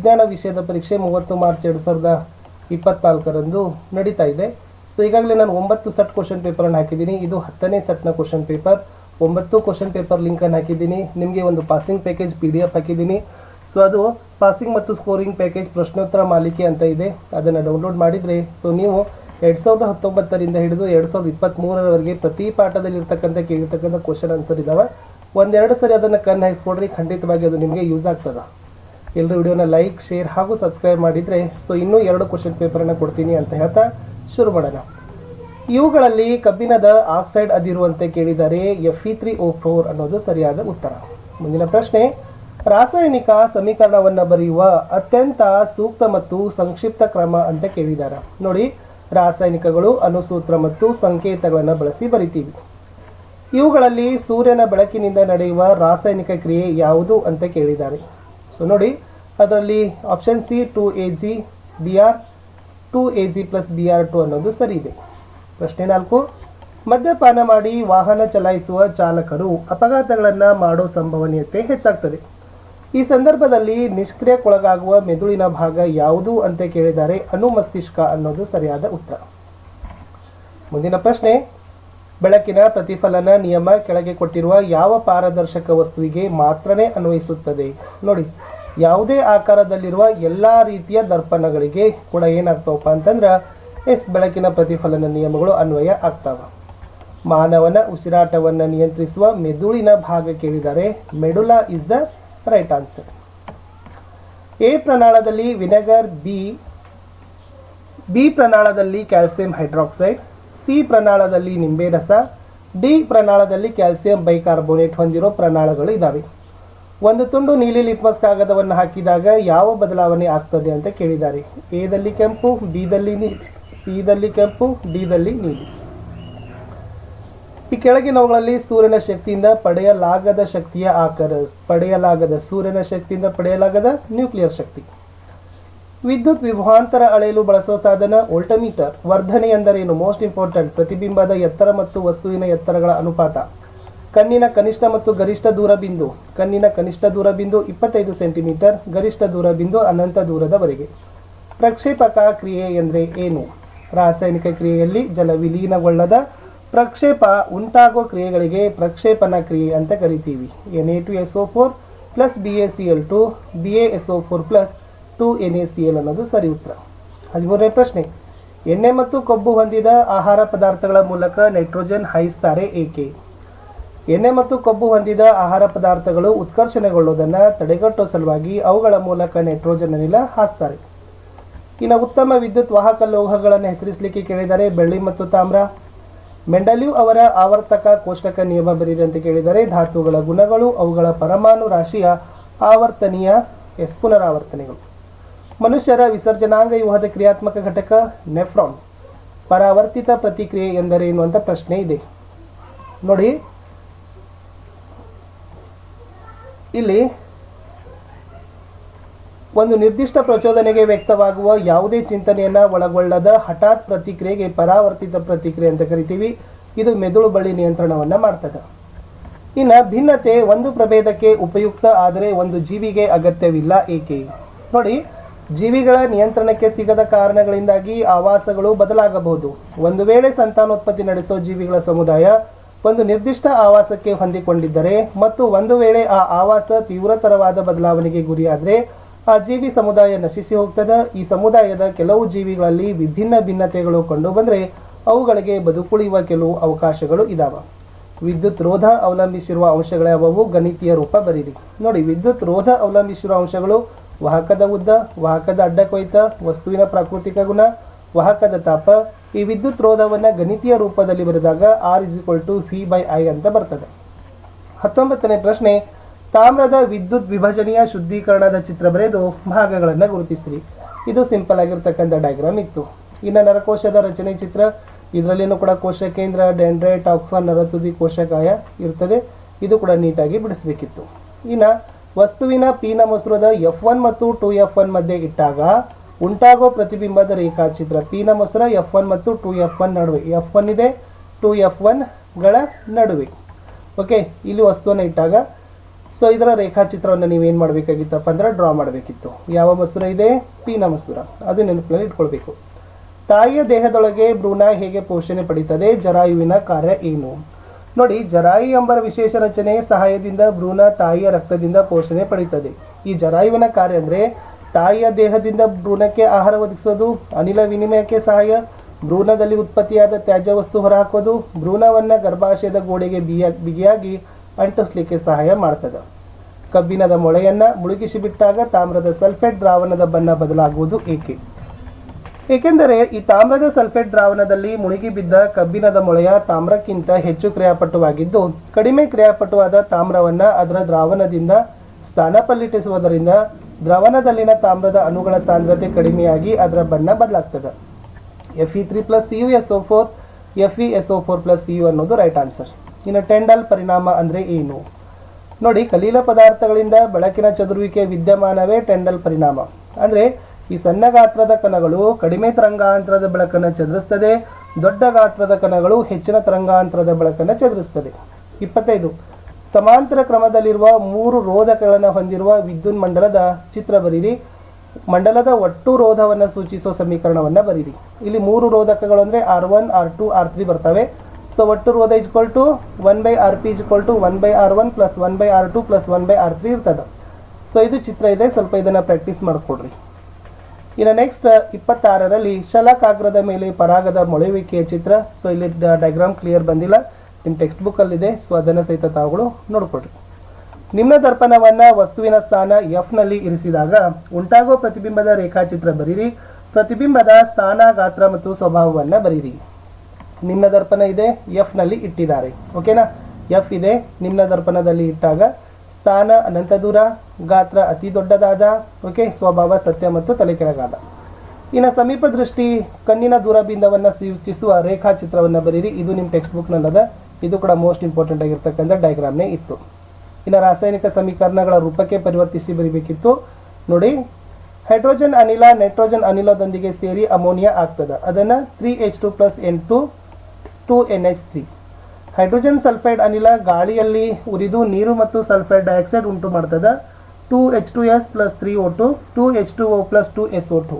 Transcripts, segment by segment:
ವಿಜ್ಞಾನ ವಿಷಯದ ಪರೀಕ್ಷೆ ಮೂವತ್ತು ಮಾರ್ಚ್ ಎರಡು ಸಾವಿರದ ಇಪ್ಪತ್ನಾಲ್ಕರಂದು ನಡೀತಾ ಇದೆ. ಸೊ ಈಗಾಗಲೇ ನಾನು ಒಂಬತ್ತು ಸೆಟ್ ಕ್ವಶನ್ ಪೇಪರನ್ನು ಹಾಕಿದ್ದೀನಿ. ಇದು ಹತ್ತನೇ ಸೆಟ್ನ ಕ್ವಶನ್ ಪೇಪರ್ ಒಂಬತ್ತು ಕ್ವಶನ್ ಪೇಪರ್ ಲಿಂಕನ್ನು ಹಾಕಿದ್ದೀನಿ. ನಿಮಗೆ ಒಂದು passing package P D F ಹಾಕಿದ್ದೀನಿ. ಸೊ ಅದು ಪಾಸಿಂಗ್ ಮತ್ತು ಸ್ಕೋರಿಂಗ್ ಪ್ಯಾಕೇಜ್ ಪ್ರಶ್ನೋತ್ತರ ಮಾಲಿಕೆ ಅಂತ ಇದೆ. ಅದನ್ನು ಡೌನ್ಲೋಡ್ ಮಾಡಿದರೆ ಸೊ ನೀವು ಎರಡು ಸಾವಿರದ ಹತ್ತೊಂಬತ್ತರಿಂದ ಹಿಡಿದು ಎರಡು ಸಾವಿರದ ಇಪ್ಪತ್ತ್ಮೂರರವರೆಗೆ ಪ್ರತಿ ಪಾಠದಲ್ಲಿ ಇರ್ತಕ್ಕಂಥ ಕೇಳಿರ್ತಕ್ಕಂಥ ಕ್ವಶನ್ ಆನ್ಸರ್ ಇದ್ದಾವೆ ಒಂದೆರಡು ಸರಿ ಅದನ್ನು ಕಣ್ಣು ಹಾಯಿಸ್ಕೊಡ್ರಿ. ಖಂಡಿತವಾಗಿ ಅದು ನಿಮಗೆ ಯೂಸ್ ಆಗ್ತದೆ. ಎಲ್ಲರೂ ವಿಡಿಯೋನ ಲೈಕ್ ಶೇರ್ ಹಾಗೂ ಸಬ್ಸ್ಕ್ರೈಬ್ ಮಾಡಿದರೆ ಸೊ ಇನ್ನೂ ಎರಡು ಕ್ವಶನ್ ಪೇಪರನ್ನು ಕೊಡ್ತೀನಿ ಅಂತ ಹೇಳ್ತಾ ಶುರು ಮಾಡೋಣ. ಇವುಗಳಲ್ಲಿ ಕಬ್ಬಿಣದ ಆಕ್ಸೈಡ್ ಅದಿರುವಂತೆ ಕೇಳಿದರೆ F E three O four ಅನ್ನೋದು ಸರಿಯಾದ ಉತ್ತರ. ಮುಂದಿನ ಪ್ರಶ್ನೆ, ರಾಸಾಯನಿಕ ಸಮೀಕರಣವನ್ನು ಬರೆಯುವ ಅತ್ಯಂತ ಸೂಕ್ತ ಮತ್ತು ಸಂಕ್ಷಿಪ್ತ ಕ್ರಮ ಅಂತ ಕೇಳಿದ್ದಾರೆ ನೋಡಿ, ರಾಸಾಯನಿಕಗಳು ಅನುಸೂತ್ರ ಮತ್ತು ಸಂಕೇತಗಳನ್ನು ಬಳಸಿ ಬರಿತೀವಿ. ಇವುಗಳಲ್ಲಿ ಸೂರ್ಯನ ಬೆಳಕಿನಿಂದ ನಡೆಯುವ ರಾಸಾಯನಿಕ ಕ್ರಿಯೆ ಯಾವುದು ಅಂತ ಕೇಳಿದ್ದಾರೆ ಸೊ ನೋಡಿ, ಅದರಲ್ಲಿ option C two A G B R two A G plus B R two ಅನ್ನೋದು ಸರಿ ಇದೆ. ಪ್ರಶ್ನೆ ನಾಲ್ಕು, ಮದ್ಯಪಾನ ಮಾಡಿ ವಾಹನ ಚಲಾಯಿಸುವ ಚಾಲಕರು ಅಪಘಾತಗಳನ್ನು ಮಾಡೋ ಸಂಭವನೀಯತೆ ಹೆಚ್ಚಾಗ್ತದೆ. ಈ ಸಂದರ್ಭದಲ್ಲಿ ನಿಷ್ಕ್ರಿಯಕ್ಕೊಳಗಾಗುವ ಮೆದುಳಿನ ಭಾಗ ಯಾವುದು ಅಂತ ಕೇಳಿದ್ದಾರೆ ಅನುಮಸ್ತಿಷ್ಕ ಅನ್ನೋದು ಸರಿಯಾದ ಉತ್ತರ. ಮುಂದಿನ ಪ್ರಶ್ನೆ, ಬೆಳಕಿನ ಪ್ರತಿಫಲನ ನಿಯಮ ಕೆಳಗೆ ಕೊಟ್ಟಿರುವ ಯಾವ ಪಾರದರ್ಶಕ ವಸ್ತುವಿಗೆ ಮಾತ್ರನೇ ಅನ್ವಯಿಸುತ್ತದೆ? ನೋಡಿ ಯಾವುದೇ ಆಕಾರದಲ್ಲಿರುವ ಎಲ್ಲ ರೀತಿಯ ದರ್ಪಣಗಳಿಗೆ ಕೂಡ ಏನಾಗ್ತಾವಪ್ಪ ಅಂತಂದ್ರೆ ಎಸ್ ಬೆಳಕಿನ ಪ್ರತಿಫಲನ ನಿಯಮಗಳು ಅನ್ವಯ ಆಗ್ತಾವ. ಮಾನವನ ಉಸಿರಾಟವನ್ನು ನಿಯಂತ್ರಿಸುವ ಮೆದುಳಿನ ಭಾಗ ಕೇಳಿದರೆ medulla is the right answer A ಪ್ರನಾಳದಲ್ಲಿ vinegar, B B ಪ್ರನಾಳದಲ್ಲಿ ಕ್ಯಾಲ್ಸಿಯಂ ಹೈಡ್ರಾಕ್ಸೈಡ್, ಸಿ ಪ್ರನಾಳದಲ್ಲಿ ನಿಂಬೆ ರಸ, ಡಿ ಪ್ರನಾಳದಲ್ಲಿ ಕ್ಯಾಲ್ಸಿಯಂ ಬೈಕಾರ್ಬೋನೇಟ್ ಹೊಂದಿರೋ ಪ್ರನಾಳಗಳು ಇದ್ದಾವೆ ಒಂದು ತುಂಡು ನೀಲಿ ಲಿಟ್ಮಸ್ ಕಾಗದವನ್ನು ಹಾಕಿದಾಗ ಯಾವ ಬದಲಾವಣೆ ಆಗ್ತದೆ ಅಂತ ಕೇಳಿದ್ದಾರೆ. ಎದಲ್ಲಿ ಕೆಂಪು, ಬಿದಲ್ಲಿ ನೀಲಿ, ಸಿದಲ್ಲಿ ಕೆಂಪು, ಡಿದಲ್ಲಿ ನೀಲಿ. ಈ ಕೆಳಗಿನವುಗಳಲ್ಲಿ ಸೂರ್ಯನ ಶಕ್ತಿಯಿಂದ ಪಡೆಯಲಾಗದ ಶಕ್ತಿಯ ಆಕಾರ, ಪಡೆಯಲಾಗದ ಸೂರ್ಯನ ಶಕ್ತಿಯಿಂದ ಪಡೆಯಲಾಗದ ನ್ಯೂಕ್ಲಿಯರ್ ಶಕ್ತಿ. ವಿದ್ಯುತ್ ವಿಭವಾಂತರ ಅಳೆಯಲು ಬಳಸುವ ಸಾಧನ ವೋಲ್ಟಮೀಟರ್. ವರ್ಧನೆ ಎಂದರೇನು? ಮೋಸ್ಟ್ ಇಂಪಾರ್ಟೆಂಟ್ ಪ್ರತಿಬಿಂಬದ ಎತ್ತರ ಮತ್ತು ವಸ್ತುವಿನ ಎತ್ತರಗಳ ಅನುಪಾತ. ಕಣ್ಣಿನ ಕನಿಷ್ಠ ಮತ್ತು ಗರಿಷ್ಠ ದೂರ ಬಿಂದು. ಕಣ್ಣಿನ ಕನಿಷ್ಠ ದೂರ ಬಿಂದು ಇಪ್ಪತ್ತೈದು ಸೆಂಟಿಮೀಟರ್, ಗರಿಷ್ಠ ದೂರ ಬಿಂದು ಅನಂತ ದೂರದವರೆಗೆ. ಪ್ರಕ್ಷೇಪಕ ಕ್ರಿಯೆ ಎಂದರೆ ಏನು? ರಾಸಾಯನಿಕ ಕ್ರಿಯೆಯಲ್ಲಿ ಜಲ ವಿಲೀನಗೊಳ್ಳದ ಪ್ರಕ್ಷೇಪ ಉಂಟಾಗುವ ಕ್ರಿಯೆಗಳಿಗೆ ಪ್ರಕ್ಷೇಪಣ ಕ್ರಿಯೆ ಅಂತ ಕರಿತೀವಿ. N A two S O four plus B A C L two B A S O four plus two N A C L ಅನ್ನೋದು ಸರಿ ಉತ್ತರ. ಹದಿಮೂರನೇ ಪ್ರಶ್ನೆ. ಎಣ್ಣೆ ಮತ್ತು ಕೊಬ್ಬು ಹೊಂದಿದ ಆಹಾರ ಪದಾರ್ಥಗಳ ಮೂಲಕ ನೈಟ್ರೋಜನ್ ಹಾಯಿಸ್ತಾರೆ ಏಕೆ? ಎಣ್ಣೆ ಮತ್ತು ಕೊಬ್ಬು ಹೊಂದಿದ ಆಹಾರ ಪದಾರ್ಥಗಳು ಉತ್ಕರ್ಷಣೆಗೊಳ್ಳುವುದನ್ನು ತಡೆಗಟ್ಟುವ ಸಲುವಾಗಿ ಅವುಗಳ ಮೂಲಕ ನೈಟ್ರೋಜನ್ ಅನಿಲ ಹಾಸ್ತಾರೆ. ಇನ್ನು ಉತ್ತಮ ವಿದ್ಯುತ್ ವಾಹಕ ಲೋಹಗಳನ್ನು ಹೆಸರಿಸಲಿಕ್ಕೆ ಕೇಳಿದರೆ ಬೆಳ್ಳಿ ಮತ್ತು ತಾಮ್ರ. ಮೆಂಡಲ್ಯೂ ಅವರ ಆವರ್ತಕ ಕೋಷ್ಟಕ ನಿಯಮ ಬರೀರಂತೆ ಕೇಳಿದರೆ ಧಾತುಗಳ ಗುಣಗಳು, ಅವುಗಳ ಪರಮಾಣು ರಾಶಿಯ ಆವರ್ತನೀಯ ಎಸ್ ಪುನರಾವರ್ತನೆಗಳು. ಮನುಷ್ಯರ ವಿಸರ್ಜನಾಂಗ ವ್ಯೂಹದ ಕ್ರಿಯಾತ್ಮಕ ಘಟಕ ನೆಫ್ರಾನ್. ಪರಾವರ್ತಿತ ಪ್ರತಿಕ್ರಿಯೆ ಎಂದರೇನು ಅಂತ ಪ್ರಶ್ನೆ ಇದೆ. ನೋಡಿ ಇಲ್ಲಿ ಒಂದು ನಿರ್ದಿಷ್ಟ ಪ್ರಚೋದನೆಗೆ ವ್ಯಕ್ತವಾಗುವ ಯಾವುದೇ ಚಿಂತನೆಯನ್ನ ಒಳಗೊಳ್ಳದ ಹಠಾತ್ ಪ್ರತಿಕ್ರಿಯೆಗೆ ಪರಾವರ್ತಿತ ಪ್ರತಿಕ್ರಿಯೆ ಅಂತ ಕರಿತೀವಿ. ಇದು ಮೆದುಳು ಬಳಿ ನಿಯಂತ್ರಣವನ್ನ ಮಾಡ್ತದೆ. ಇನ್ನು ಭಿನ್ನತೆ ಒಂದು ಪ್ರಭೇದಕ್ಕೆ ಉಪಯುಕ್ತ ಆದರೆ ಒಂದು ಜೀವಿಗೆ ಅಗತ್ಯವಿಲ್ಲ ಏಕೆ? ನೋಡಿ, ಜೀವಿಗಳ ನಿಯಂತ್ರಣಕ್ಕೆ ಸಿಗದ ಕಾರಣಗಳಿಂದಾಗಿ ಆವಾಸಗಳು ಬದಲಾಗಬಹುದು. ಒಂದು ವೇಳೆ ಸಂತಾನೋತ್ಪತ್ತಿ ನಡೆಸೋ ಜೀವಿಗಳ ಸಮುದಾಯ ಒಂದು ನಿರ್ದಿಷ್ಟ ಆವಾಸಕ್ಕೆ ಹೊಂದಿಕೊಂಡಿದ್ದರೆ ಮತ್ತು ಒಂದು ವೇಳೆ ಆ ಆವಾಸ ತೀವ್ರತರವಾದ ಬದಲಾವಣೆಗೆ ಗುರಿಯಾದರೆ, ಆ ಜೀವಿ ಸಮುದಾಯ ನಶಿಸಿ ಹೋಗ್ತದೆ. ಈ ಸಮುದಾಯದ ಕೆಲವು ಜೀವಿಗಳಲ್ಲಿ ವಿಭಿನ್ನ ಭಿನ್ನತೆಗಳು ಕಂಡು ಬಂದರೆ ಅವುಗಳಿಗೆ ಬದುಕುಳಿಯುವ ಕೆಲವು ಅವಕಾಶಗಳು ಇದಾವೆ. ವಿದ್ಯುತ್ ರೋಧ ಅವಲಂಬಿಸಿರುವ ಅಂಶಗಳ್ಯಾವವು ಗಣಿತೀಯ ರೂಪ ಬರೀರಿ. ನೋಡಿ, ವಿದ್ಯುತ್ ರೋಧ ಅವಲಂಬಿಸಿರುವ ಅಂಶಗಳು ವಾಹಕದ ಉದ್ದ, ವಾಹಕದ ಅಡ್ಡ ಕೊಯ್ತ, ವಸ್ತುವಿನ ಪ್ರಾಕೃತಿಕ ಗುಣ, ವಾಹಕದ ತಾಪ ಈ ವಿದ್ಯುತ್ ರೋಧವನ್ನು ಗಣಿತೀಯ ರೂಪದಲ್ಲಿ ಬರೆದಾಗ R is equal to V by I ಅಂತ ಬರ್ತದೆ. ಹತ್ತೊಂಬತ್ತನೇ ಪ್ರಶ್ನೆ, ತಾಮ್ರದ ವಿದ್ಯುತ್ ವಿಭಜನೆಯ ಶುದ್ಧೀಕರಣದ ಚಿತ್ರ ಬರೆದು ಭಾಗಗಳನ್ನು ಗುರುತಿಸಿರಿ. ಇದು ಸಿಂಪಲ್ ಆಗಿರ್ತಕ್ಕಂಥ ಡಯಾಗ್ರಾಮ್ ಇತ್ತು. ಇನ್ನು ನರಕೋಶದ ರಚನೆ ಚಿತ್ರ, ಇದರಲ್ಲಿನೂ ಕೂಡ ಕೋಶ ಕೇಂದ್ರ, ಡೆಂಡ್ರೈಟ್, ಆಕ್ಸಾನ್, ನರತುದಿ ಕೋಶಕಾಯ ಇರ್ತದೆ. ಇದು ಕೂಡ ನೀಟಾಗಿ ಬಿಡಿಸಬೇಕಿತ್ತು. ಇನ್ನು ವಸ್ತುವಿನ ಪೀನ ಮೊಸರದ ಎಫ್ ಒನ್ ಮತ್ತು ಟು ಎಫ್ ಒನ್ ಮಧ್ಯೆ ಇಟ್ಟಾಗ ಉಂಟಾಗೋ ಪ್ರತಿಬಿಂಬದ ರೇಖಾಚಿತ್ರ ಪೀನ ಮೊಸರ ಎಫ್ ಒನ್ ಮತ್ತು ಟು ಎಫ್ ಒನ್ ನಡುವೆ. ಎಫ್ ಒನ್ ಇದೆ, ಟು ಎಫ್ ಒನ್ಗಳ ನಡುವೆ. ಓಕೆ, ಇಲ್ಲಿ ವಸ್ತುವನ್ನು ಇಟ್ಟಾಗ. ಸೊ ಇದರ ರೇಖಾಚಿತ್ರವನ್ನು ನೀವೇನು ಮಾಡಬೇಕಾಗಿತ್ತಪ್ಪ ಅಂದ್ರೆ ಡ್ರಾ ಮಾಡಬೇಕಿತ್ತು. ಯಾವ ಮಸೂರ ಇದೆ? ಪೀನ ಮಸೂರ ಅದು ನೆನಪಿನಲ್ಲಿ ಇಟ್ಕೊಳ್ಬೇಕು. ತಾಯಿಯ ದೇಹದೊಳಗೆ ಭ್ರೂಣ ಹೇಗೆ ಪೋಷಣೆ ಪಡೀತದೆ? ಜರಾಯುವಿನ ಕಾರ್ಯ ಏನು? ನೋಡಿ, ಜರಾಯು ಎಂಬರ ವಿಶೇಷ ರಚನೆ ಸಹಾಯದಿಂದ ಭ್ರೂಣ ತಾಯಿಯ ರಕ್ತದಿಂದ ಪೋಷಣೆ ಪಡೀತದೆ. ಈ ಜರಾಯುವಿನ ಕಾರ್ಯ ಅಂದ್ರೆ ತಾಯಿಯ ದೇಹದಿಂದ ಭ್ರೂಣಕ್ಕೆ ಆಹಾರ ಒದಗಿಸೋದು ಅನಿಲ ವಿನಿಮಯಕ್ಕೆ ಸಹಾಯ, ಭ್ರೂಣದಲ್ಲಿ ಉತ್ಪತ್ತಿಯಾದ ತ್ಯಾಜ್ಯ ವಸ್ತು ಹೊರಹಾಕೋದು ಭ್ರೂಣವನ್ನ ಗರ್ಭಾಶಯದ ಗೋಡೆಗೆ ಬಿಗಿಯ ಬಿಗಿಯಾಗಿ ಅಂಟಿಸ್ಲಿಕ್ಕೆ ಸಹಾಯ ಮಾಡ್ತದೆ. ಕಬ್ಬಿಣದ ಮೊಳೆಯನ್ನ ಮುಳುಗಿಸಿ ಬಿಟ್ಟಾಗ ತಾಮ್ರದ ಸಲ್ಫೇಟ್ ದ್ರಾವಣದ ಬಣ್ಣ ಬದಲಾಗುವುದು ಏಕೆ? ಏಕೆಂದರೆ ಈ ತಾಮ್ರದ ಸಲ್ಫೇಟ್ ದ್ರಾವಣದಲ್ಲಿ ಮುಳುಗಿ ಬಿದ್ದ ಕಬ್ಬಿಣದ ಮೊಳೆಯ ತಾಮ್ರಕ್ಕಿಂತ ಹೆಚ್ಚು ಕ್ರಿಯಾಪಟುವಾಗಿದ್ದು, ಕಡಿಮೆ ಕ್ರಿಯಾಪಟುವಾದ ತಾಮ್ರವನ್ನ ಅದರ ದ್ರಾವಣದಿಂದ ಸ್ಥಾನಪಲ್ಲಿಟಿಸುವುದರಿಂದ ದ್ರಾವಣದಲ್ಲಿನ ತಾಮ್ರದ ಅಣುಗಳ ಸಾಂದ್ರತೆ ಕಡಿಮೆಯಾಗಿ ಅದರ ಬಣ್ಣ ಬದಲಾಗ್ತದೆ. F E three plus U S O four F E S O four plus U ಅನ್ನೋದು ರೈಟ್ ಆನ್ಸರ್ ಇನ್ನು ಟೆಂಡಲ್ ಪರಿಣಾಮ ಅಂದ್ರೆ ಏನು? ನೋಡಿ, ಕಲೀಲ ಪದಾರ್ಥಗಳಿಂದ ಬೆಳಕಿನ ಚದುರುವಿಕೆ ವಿದ್ಯಮಾನವೇ ಟೆಂಡಲ್ ಪರಿಣಾಮ. ಅಂದ್ರೆ ಈ ಸಣ್ಣ ಗಾತ್ರದ ಕಣಗಳು ಕಡಿಮೆ ತರಂಗಾಂತರದ ಬೆಳಕನ್ನು ಚದುರಿಸ್ತದೆ, ದೊಡ್ಡ ಗಾತ್ರದ ಕಣಗಳು ಹೆಚ್ಚಿನ ತರಂಗಾಂತರದ ಬೆಳಕನ್ನು ಚದುರಿಸ್ತದೆ. ಇಪ್ಪತ್ತೈದು ಸಮಾಂತರ ಕ್ರಮದಲ್ಲಿರುವ ಮೂರು ರೋಧಕಗಳನ್ನು ಹೊಂದಿರುವ ವಿದ್ಯುನ್ ಮಂಡಲದ ಚಿತ್ರ ಬರೀರಿ. ಮಂಡಲದ ಒಟ್ಟು ರೋಧವನ್ನು ಸೂಚಿಸುವ ಸಮೀಕರಣವನ್ನು ಬರೀರಿ. ಇಲ್ಲಿ ಮೂರು ರೋಧಕಗಳು ಅಂದರೆ R one R two R three ಬರ್ತವೆ. ಸೊ ಒಟ್ಟು ರೋಧ is equal to one by R P is equal to one by R one plus one by R two plus one by R three ಇರ್ತದೆ. So ಇದು ಚಿತ್ರ ಇದೆ. ಸ್ವಲ್ಪ ಇದನ್ನು practice ಮಾಡಿಕೊಡ್ರಿ. ಇನ್ನು ನೆಕ್ಸ್ಟ್ ಇಪ್ಪತ್ತಾರರಲ್ಲಿ ಶಲಕಾಗ್ರದ ಮೇಲೆ ಪರಾಗದ ಮೊಳೆಯುವಿಕೆಯ ಚಿತ್ರ. ಸೊ ಇಲ್ಲಿ ಡಯಾಗ್ರಾಮ್ ಕ್ಲಿಯರ್ ಬಂದಿಲ್ಲ. ನಿಮ್ಮ ಟೆಕ್ಸ್ಟ್ ಬುಕ್ಕಲ್ಲಿದೆ ಸೊ ಅದನ್ನು ಸಹಿತ ತಾವುಗಳು ನೋಡ್ಕೊಳ್ರಿ. ನಿಮ್ಮ ದರ್ಪಣವನ್ನ ವಸ್ತುವಿನ ಸ್ಥಾನ ಎಫ್ನಲ್ಲಿ ಇರಿಸಿದಾಗ ಉಂಟಾಗುವ ಪ್ರತಿಬಿಂಬದ ರೇಖಾಚಿತ್ರ ಬರೀರಿ. ಪ್ರತಿಬಿಂಬದ ಸ್ಥಾನ, ಗಾತ್ರ ಮತ್ತು ಸ್ವಭಾವವನ್ನ ಬರೀರಿ. ನಿಮ್ಮ ದರ್ಪಣ ಇದೆ ಎಫ್ನಲ್ಲಿ ಇಟ್ಟಿದ್ದಾರೆ. ಓಕೆನಾ ಎಫ್ ಇದೆ, ನಿಮ್ಮ ದರ್ಪಣದಲ್ಲಿ ಇಟ್ಟಾಗ ಸ್ಥಾನ ಅನಂತ ದೂರ, ಗಾತ್ರ ಅತಿ ದೊಡ್ಡದಾದ ಓಕೆ ಸ್ವಭಾವ ಸತ್ಯ ಮತ್ತು ತಲೆ ಕೆಳಗಾದ. ಇನ್ನು ಸಮೀಪ ದೃಷ್ಟಿ ಕಣ್ಣಿನ ದೂರಬಿಂದವನ್ನು ಸೂಚಿಸುವ ರೇಖಾಚಿತ್ರವನ್ನು ಬರೀರಿ. ಇದು ನಿಮ್ಮ ಟೆಕ್ಸ್ಟ್ ಬುಕ್ನಲ್ಲದ ಇದು ಕೂಡ ಮೋಸ್ಟ್ ಇಂಪಾರ್ಟೆಂಟ್ ಆಗಿರ್ತಕ್ಕಂಥ ಡಯಾಗ್ರಾಮ್ನೇ ಇತ್ತು. ಇನ್ನು ರಾಸಾಯನಿಕ ಸಮೀಕರಣಗಳ ರೂಪಕ್ಕೆ ಪರಿವರ್ತಿಸಿ ಬರೀಬೇಕಿತ್ತು. ನೋಡಿ ಹೈಡ್ರೋಜನ್ ಅನಿಲ ನೈಟ್ರೋಜನ್ ಅನಿಲದೊಂದಿಗೆ ಸೇರಿ ಅಮೋನಿಯಾ ಆಗ್ತದೆ. ಅದನ್ನು three H two plus N two two N H three hydrogen sulphide ಅನಿಲ ಗಾಳಿಯಲ್ಲಿ ಉರಿದು ನೀರು ಮತ್ತು ಸಲ್ಫೈಡ್ ಡೈಆಕ್ಸೈಡ್ ಉಂಟು ಮಾಡ್ತದೆ. Two H two S plus three O two two H two O plus two S O two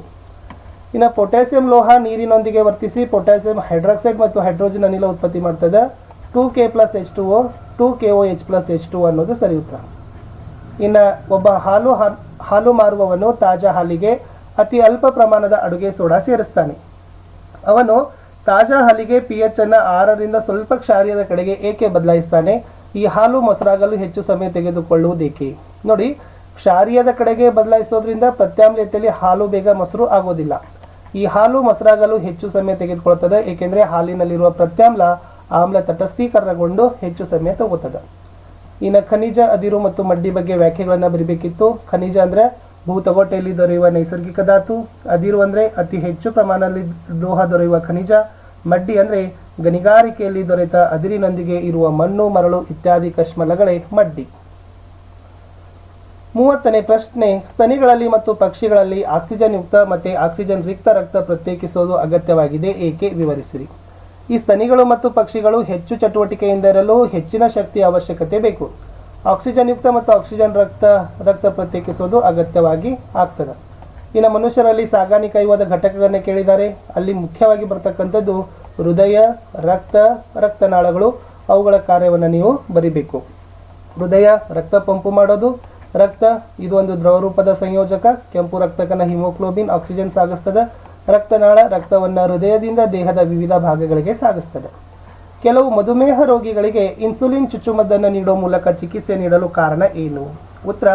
ಇನ್ನು potassium ಲೋಹ ನೀರಿನೊಂದಿಗೆ ವರ್ತಿಸಿ ಪೊಟ್ಯಾಸಿಯಂ ಹೈಡ್ರಾಕ್ಸೈಡ್ ಮತ್ತು ಹೈಡ್ರೋಜನ್ ಅನಿಲ ಉತ್ಪತ್ತಿ ಮಾಡ್ತದೆ. Two K plus H two O two K O H plus H two ಅನ್ನೋದು ಸರಿ ಉತ್ತರ. ಇನ್ನು ಒಬ್ಬ ಹಾಲು ಹಾಲು ಮಾರುವವನು ತಾಜಾ ಹಾಲಿಗೆ ಅತಿ ಅಲ್ಪ ಪ್ರಮಾಣದ ಅಡುಗೆ ಸೋಡಾ ಸೇರಿಸ್ತಾನೆ. ಅವನು ತಾಜಾ ಹಾಲಿಗೆ ಪಿ ಎಚ್ ಅನ್ನು ಆರರಿಂದ ಸ್ವಲ್ಪ ಕ್ಷಾರ್ಯದ ಕಡೆಗೆ ಏಕೆ ಬದಲಾಯಿಸ್ತಾನೆ? ಈ ಹಾಲು ಮೊಸರಾಗಲು ಹೆಚ್ಚು ಸಮಯ ತೆಗೆದುಕೊಳ್ಳುವುದೇಕೆ? ನೋಡಿ, ಕ್ಷಾರ್ಯದ ಕಡೆಗೆ ಬದಲಾಯಿಸೋದ್ರಿಂದ ಪ್ರತ್ಯಾಮ್ಲತೆಯಲ್ಲಿ ಹಾಲು ಬೇಗ ಮೊಸರು ಆಗೋದಿಲ್ಲ. ಈ ಹಾಲು ಮೊಸರಾಗಲು ಹೆಚ್ಚು ಸಮಯ ತೆಗೆದುಕೊಳ್ತದೆ, ಏಕೆಂದರೆ ಹಾಲಿನಲ್ಲಿರುವ ಪ್ರತ್ಯಾಮ್ಲ ಆಮ್ಲ ತಟಸ್ಥೀಕರಣಗೊಂಡು ಹೆಚ್ಚು ಸಮಯ ತಗೋತದೆ. ಇನ್ನು ಖನಿಜ, ಅದಿರು ಮತ್ತು ಮಡ್ಡಿ ಬಗ್ಗೆ ವ್ಯಾಖ್ಯೆಗಳನ್ನು ಬರಿಬೇಕಿತ್ತು. ಖನಿಜ ಅಂದ್ರೆ ಭೂತಗೋಟೆಯಲ್ಲಿ ದೊರೆಯುವ ನೈಸರ್ಗಿಕ ಧಾತು, ಅದಿರು ಅಂದ್ರೆ ಅತಿ ಹೆಚ್ಚು ಪ್ರಮಾಣದಲ್ಲಿ ಲೋಹ ದೊರೆಯುವ ಖನಿಜ, ಮಡ್ಡಿ ಅಂದ್ರೆ ಗಣಿಗಾರಿಕೆಯಲ್ಲಿ ದೊರೆತ ಅದಿರಿನೊಂದಿಗೆ ಇರುವ ಮಣ್ಣು, ಮರಳು ಇತ್ಯಾದಿ ಕಶ್ಮಲಗಳೇ ಮಡ್ಡಿ. ಮೂವತ್ತನೇ ಪ್ರಶ್ನೆ, ಸ್ತನಿಗಳಲ್ಲಿ ಮತ್ತು ಪಕ್ಷಿಗಳಲ್ಲಿ ಆಕ್ಸಿಜನ್ ಯುಕ್ತ ಮತ್ತೆ ಆಕ್ಸಿಜನ್ ರಿಕ್ತ ರಕ್ತ ಪ್ರತ್ಯೇಕಿಸುವುದು ಅಗತ್ಯವಾಗಿದೆ, ಏಕೆ? ವಿವರಿಸಿರಿ. ಈ ಸ್ತನಿಗಳು ಮತ್ತು ಪಕ್ಷಿಗಳು ಹೆಚ್ಚು ಚಟುವಟಿಕೆಯಿಂದ ಇರಲು ಹೆಚ್ಚಿನ ಶಕ್ತಿಯ ಅವಶ್ಯಕತೆ ಬೇಕು. ಆಕ್ಸಿಜನ್ ಯುಕ್ತ ಮತ್ತು ಆಕ್ಸಿಜನ್ ರಕ್ತ ರಕ್ತ ಪ್ರತ್ಯೇಕಿಸುವುದು ಅಗತ್ಯವಾಗಿ ಆಗ್ತದೆ. ಇನ್ನು ಮನುಷ್ಯರಲ್ಲಿ ಸಾಗಾಣಿಕೈವಾದ ಘಟಕಗಳನ್ನು ಕೇಳಿದ್ದಾರೆ. ಅಲ್ಲಿ ಮುಖ್ಯವಾಗಿ ಬರ್ತಕ್ಕಂಥದ್ದು ಹೃದಯ, ರಕ್ತ, ರಕ್ತನಾಳಗಳು. ಅವುಗಳ ಕಾರ್ಯವನ್ನು ನೀವು ಬರಿಬೇಕು. ಹೃದಯ, ರಕ್ತ ಪಂಪು ಮಾಡೋದು. ರಕ್ತ, ಇದು ಒಂದು ದ್ರವರೂಪದ ಸಂಯೋಜಕ. ಕೆಂಪು ರಕ್ತಕನ ಹಿಮೋಗ್ಲೋಬಿನ್ ಆಕ್ಸಿಜನ್ ಸಾಗಿಸ್ತದೆ. ರಕ್ತನಾಳ ರಕ್ತವನ್ನು ಹೃದಯದಿಂದ ದೇಹದ ವಿವಿಧ ಭಾಗಗಳಿಗೆ ಸಾಗಿಸ್ತದೆ. ಕೆಲವು ಮಧುಮೇಹ ರೋಗಿಗಳಿಗೆ ಇನ್ಸುಲಿನ್ ಚುಚ್ಚುಮದ್ದನ್ನು ನೀಡುವ ಮೂಲಕ ಚಿಕಿತ್ಸೆ ನೀಡಲು ಕಾರಣ ಏನು? ಉತ್ತರ,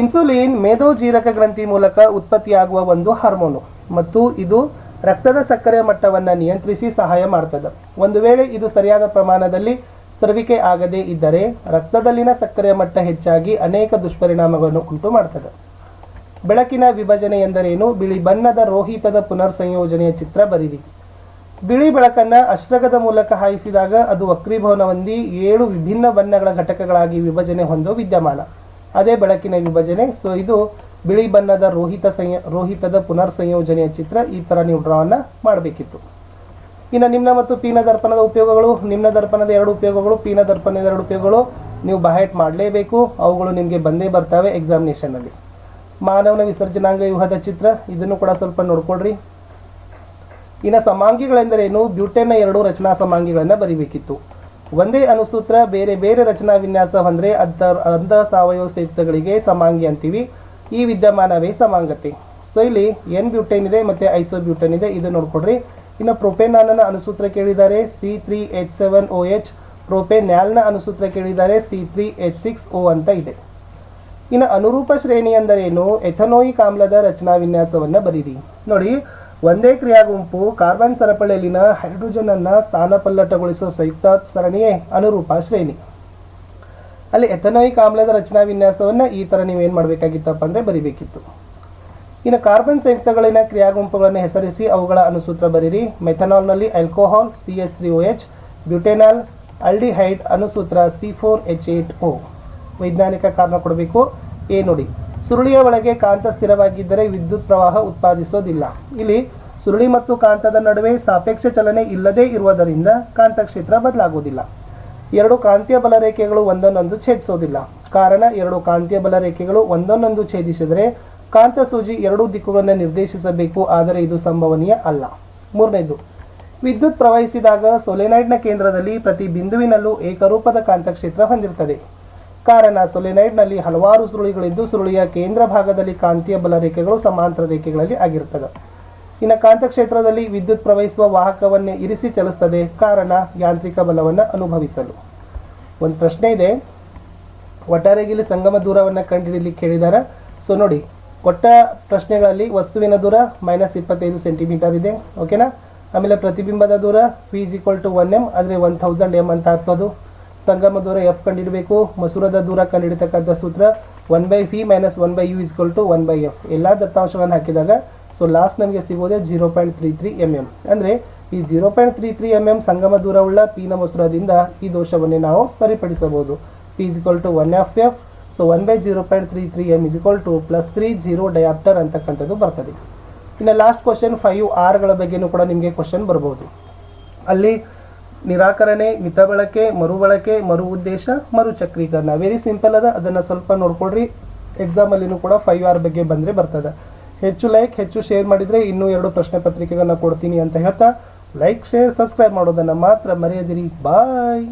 ಇನ್ಸುಲಿನ್ ಮೇದೋಜೀರಕ ಗ್ರಂಥಿ ಮೂಲಕ ಉತ್ಪತ್ತಿಯಾಗುವ ಒಂದು ಹಾರ್ಮೋನು ಮತ್ತು ಇದು ರಕ್ತದ ಸಕ್ಕರೆ ಮಟ್ಟವನ್ನು ನಿಯಂತ್ರಿಸಿ ಸಹಾಯ ಮಾಡುತ್ತದೆ ಒಂದು ವೇಳೆ ಇದು ಸರಿಯಾದ ಪ್ರಮಾಣದಲ್ಲಿ ಸ್ರವಿಕೆ ಆಗದೇ ಇದ್ದರೆ ರಕ್ತದಲ್ಲಿನ ಸಕ್ಕರೆಯ ಮಟ್ಟ ಹೆಚ್ಚಾಗಿ ಅನೇಕ ದುಷ್ಪರಿಣಾಮಗಳನ್ನು ಉಂಟು ಮಾಡ್ತದೆ ಬೆಳಕಿನ ವಿಭಜನೆ ಎಂದರೇನು? ಬಿಳಿ ಬಣ್ಣದ ರೋಹಿತದ ಪುನರ್ ಸಂಯೋಜನೆಯ ಚಿತ್ರ ಬರೀರಿ. ಬಿಳಿ ಬೆಳಕನ್ನು ಅಶ್ರಗದ ಮೂಲಕ ಹಾಯಿಸಿದಾಗ ಅದು ವಕ್ರೀಭವನ ಹೊಂದಿ ಏಳು ವಿಭಿನ್ನ ಬಣ್ಣಗಳ ಘಟಕಗಳಾಗಿ ವಿಭಜನೆ ಹೊಂದೋ ವಿದ್ಯಮಾನ. ಅದೇ ಬೆಳಕಿನ ವಿಭಜನೆ. ಸೊ ಇದು ಬಿಳಿ ಬಣ್ಣದ ರೋಹಿತ ಸಂಯ, ರೋಹಿತದ ಪುನರ್ ಸಂಯೋಜನೆಯ ಚಿತ್ರ. ಈ ಥರ ನೀವು ಡ್ರಾವನ್ನು ಮಾಡಬೇಕಿತ್ತು. ಇನ್ನು ನಿಮ್ನ ಮತ್ತು ಪೀನ ದರ್ಪಣದ ಉಪಯೋಗಗಳು? ನಿಮ್ನ ದರ್ಪಣದ ಎರಡು ಉಪಯೋಗಗಳು, ಪೀನ ದರ್ಪಣದ ಎರಡು ಉಪಯೋಗಗಳು ನೀವು ಬಹೆಟ್ ಮಾಡಲೇಬೇಕು. ಅವುಗಳು ನಿಮಗೆ ಬಂದೇ ಬರ್ತವೆ ಎಕ್ಸಾಮಿನೇಷನಲ್ಲಿ ಮಾನವನ ವಿಸರ್ಜನಾಂಗ ವ್ಯೂಹದ ಚಿತ್ರ, ಇದನ್ನು ಕೂಡ ಸ್ವಲ್ಪ ನೋಡ್ಕೊಳ್ರಿ. ಇನ್ನು ಸಮಾಂಗಿಗಳೆಂದರೇನು? ಬ್ಯೂಟೆನ್ನ ಎರಡು ರಚನಾ ಸಮಾಂಗಿಗಳನ್ನು ಬರಿಬೇಕಿತ್ತು. ಒಂದೇ ಅನುಸೂತ್ರ, ಬೇರೆ ಬೇರೆ ರಚನಾ ವಿನ್ಯಾಸ ಅಂದರೆ ಅರ್ಧ ಅರ್ಧ ಸಾವಯವ ಸಂಯುಕ್ತಗಳಿಗೆ ಸಮಾಂಗಿ ಅಂತೀವಿ. ಈ ವಿದ್ಯಮಾನವೇ ಸಮಾಂಗತೆ. ಸೊ ಇಲ್ಲಿ ಎನ್ ಬ್ಯೂಟೇನ್ ಇದೆ, ಮತ್ತು ಐಸೋ ಬ್ಯೂಟೇನ್ ಇದೆ ಇದು ನೋಡ್ಕೊಡ್ರಿ ಇನ್ನು ಪ್ರೊಪೆನಾನ್ನ ಅನುಸೂತ್ರ ಕೇಳಿದ್ದಾರೆ C three H seven O H ಪ್ರೊಪೆನ್ಯಾಲ್ನ ಅನುಸೂತ್ರ ಕೇಳಿದ್ದಾರೆ C three H six O ಅಂತ ಇದೆ. ಇನ್ನು ಅನುರೂಪ ಶ್ರೇಣಿ ಎಂದರೇನು? ಎಥನೋಯಿಕ್ ಆಮ್ಲದ ರಚನಾ ವಿನ್ಯಾಸವನ್ನ ಬರೀರಿ. ನೋಡಿ, ಒಂದೇ ಕ್ರಿಯಾ ಗುಂಪು ಕಾರ್ಬನ್ ಸರಪಳಿಯಲ್ಲಿನ ಹೈಡ್ರೋಜನ್ ಅನ್ನ ಸ್ಥಾನಪಲ್ಲಟಗೊಳಿಸುವ ಸಂಯುಕ್ತ ಸರಣಿಯೇ ಅನುರೂಪ ಶ್ರೇಣಿ. ಅಲ್ಲಿ ಎಥನೋಯಿಕ್ ಆಮ್ಲದ ರಚನಾ ವಿನ್ಯಾಸವನ್ನ ಈ ತರ ನೀವೇನ್ ಮಾಡಬೇಕಾಗಿತ್ತಪ್ಪ ಅಂದ್ರೆ ಬರಿಬೇಕಿತ್ತು. ಇನ್ನು ಕಾರ್ಬನ್ ಸಂಯುಕ್ತಗಳಿನ ಕ್ರಿಯಾ ಗುಂಪುಗಳನ್ನು ಹೆಸರಿಸಿ ಅವುಗಳ ಅನುಸೂತ್ರ ಬರೀರಿ. ಮೆಥನಾಲ್ನಲ್ಲಿ alcohol, C S three O H, butanol, aldehyde ಅನುಸೂತ್ರ C four H eight O. ವೈಜ್ಞಾನಿಕ ಕಾರಣ ಕೊಡಬೇಕು. ಎ ನೋಡಿ, ಸುರುಳಿಯ ಒಳಗೆ ಕಾಂತ ಸ್ಥಿರವಾಗಿದ್ದರೆ ವಿದ್ಯುತ್ ಪ್ರವಾಹ ಉತ್ಪಾದಿಸೋದಿಲ್ಲ. ಇಲ್ಲಿ ಸುರುಳಿ ಮತ್ತು ಕಾಂತದ ನಡುವೆ ಸಾಪೇಕ್ಷ ಚಲನೆ ಇಲ್ಲದೇ ಇರುವುದರಿಂದ ಕಾಂತಕ್ಷೇತ್ರ ಬದಲಾಗುವುದಿಲ್ಲ. ಎರಡು ಕಾಂತೀಯ ಬಲರೇಖೆಗಳು ಒಂದನ್ನೊಂದು ಛೇದಿಸೋದಿಲ್ಲ. ಕಾರಣ, ಎರಡು ಕಾಂತೀಯ ಬಲರೇಖೆಗಳು ಒಂದನ್ನೊಂದು ಛೇದಿಸಿದರೆ ಕಾಂತ ಸೂಜಿ ಎರಡೂ ದಿಕ್ಕುಗಳನ್ನು ನಿರ್ದೇಶಿಸಬೇಕು, ಆದರೆ ಇದು ಸಂಭವನೀಯ ಅಲ್ಲ. ಮೂರನೇದು, ವಿದ್ಯುತ್ ಪ್ರವಹಿಸಿದಾಗ ಸೊಲೆನೈಡ್ನ ಕೇಂದ್ರದಲ್ಲಿ ಪ್ರತಿ ಬಿಂದುವಿನಲ್ಲೂ ಏಕರೂಪದ ಕಾಂತಕ್ಷೇತ್ರ ಹೊಂದಿರುತ್ತದೆ. ಕಾರಣ ಸೊಲೆನೈಡ್ನಲ್ಲಿ ಹಲವಾರು ಸುರುಳಿಗಳಿದ್ದು ಸುರುಳಿಯ ಕೇಂದ್ರ ಭಾಗದಲ್ಲಿ ಕಾಂತೀಯ ಬಲ ರೇಖೆಗಳು ಸಮಾಂತರ ರೇಖೆಗಳಲ್ಲಿ ಆಗಿರುತ್ತದೆ ಇನ್ನು ಕಾಂತಕ್ಷೇತ್ರದಲ್ಲಿ ವಿದ್ಯುತ್ ಪ್ರವಹಿಸುವ ವಾಹಕವನ್ನೇ ಇರಿಸಿ ಚಲಿಸ್ತದೆ. ಕಾರಣ ಯಾಂತ್ರಿಕ ಬಲವನ್ನು ಅನುಭವಿಸಲು. ಒಂದು ಪ್ರಶ್ನೆ ಇದೆ. ಒಟ್ಟಾರೆಗಿಲ್ಲಿ ಸಂಗಮ ದೂರವನ್ನು ಕಂಡುಹಿಡಿಯಲಿಕ್ಕೆ ಹೇಳಿದ್ದಾರೆ ಸೊ ನೋಡಿ, ಕೊಟ್ಟ ಪ್ರಶ್ನೆಗಳಲ್ಲಿ ವಸ್ತುವಿನ ದೂರ ಮೈನಸ್ ಇಪ್ಪತ್ತೈದು ಸೆಂಟಿಮೀಟರ್ ಇದೆ. ಓಕೆನಾ ಆಮೇಲೆ ಪ್ರತಿಬಿಂಬದ ದೂರ P is equal to one M ಅಂದರೆ ಒನ್ ಥೌಸಂಡ್ ಎಂ ಅಂತ ಆಗ್ತದು. ಸಂಗಮ ದೂರ ಎಫ್ ಕಂಡಿಡಬೇಕು ಮಸೂರದ ದೂರ ಕಂಡಿಡತಕ್ಕಂಥ ಸೂತ್ರ one by V minus one by U is equal to one by F ಎಲ್ಲ ದತ್ತಾಂಶಗಳನ್ನು ಹಾಕಿದಾಗ ಸೊ ಲಾಸ್ಟ್ ನಮಗೆ ಸಿಗೋದೇ zero point three three M M ಅಂದರೆ ಈ zero point three three M M ಸಂಗಮ ದೂರವುಳ್ಳ ಪಿನ ಮಸೂರದಿಂದ ಈ ದೋಷವನ್ನೇ ನಾವು ಸರಿಪಡಿಸಬಹುದು. P is equal to one F F so one by zero point three three M is equal to plus three zero dioptre ಅಂತಕ್ಕಂಥದ್ದು ಬರ್ತದೆ. ಇನ್ನು ಲಾಸ್ಟ್ ಕ್ವಶನ್ ಫೈವ್ ಆರ್ಗಳ ಬಗ್ಗೆನೂ ಕೂಡ ನಿಮಗೆ ಕ್ವಶನ್ ಬರ್ಬೋದು. ಅಲ್ಲಿ ನಿರಾಕರಣೆ ಮಿತ ಬಳಕೆ ಮರು ಬಳಕೆ ಮರು ಉದ್ದೇಶ ಮರು ಚಕ್ರೀಕರಣ ವೆರಿ ಸಿಂಪಲ್ ಅದ. ಅದನ್ನು ಸ್ವಲ್ಪ ನೋಡ್ಕೊಳ್ರಿ. ಎಕ್ಸಾಮಲ್ಲಿನೂ ಕೂಡ ಫೈವ್ ಆರ್ ಬಗ್ಗೆ ಬಂದರೆ ಬರ್ತದೆ. ಹೆಚ್ಚು ಲೈಕ್ ಹೆಚ್ಚು ಶೇರ್ ಮಾಡಿದರೆ ಇನ್ನೂ ಎರಡು ಪ್ರಶ್ನೆ ಪತ್ರಿಕೆಗಳನ್ನ ಕೊಡ್ತೀನಿ ಅಂತ ಹೇಳ್ತಾ. ಲೈಕ್ ಶೇರ್ ಸಬ್ಸ್ಕ್ರೈಬ್ ಮಾಡೋದನ್ನು ಮಾತ್ರ ಮರೆಯದಿರಿ. ಬಾಯ್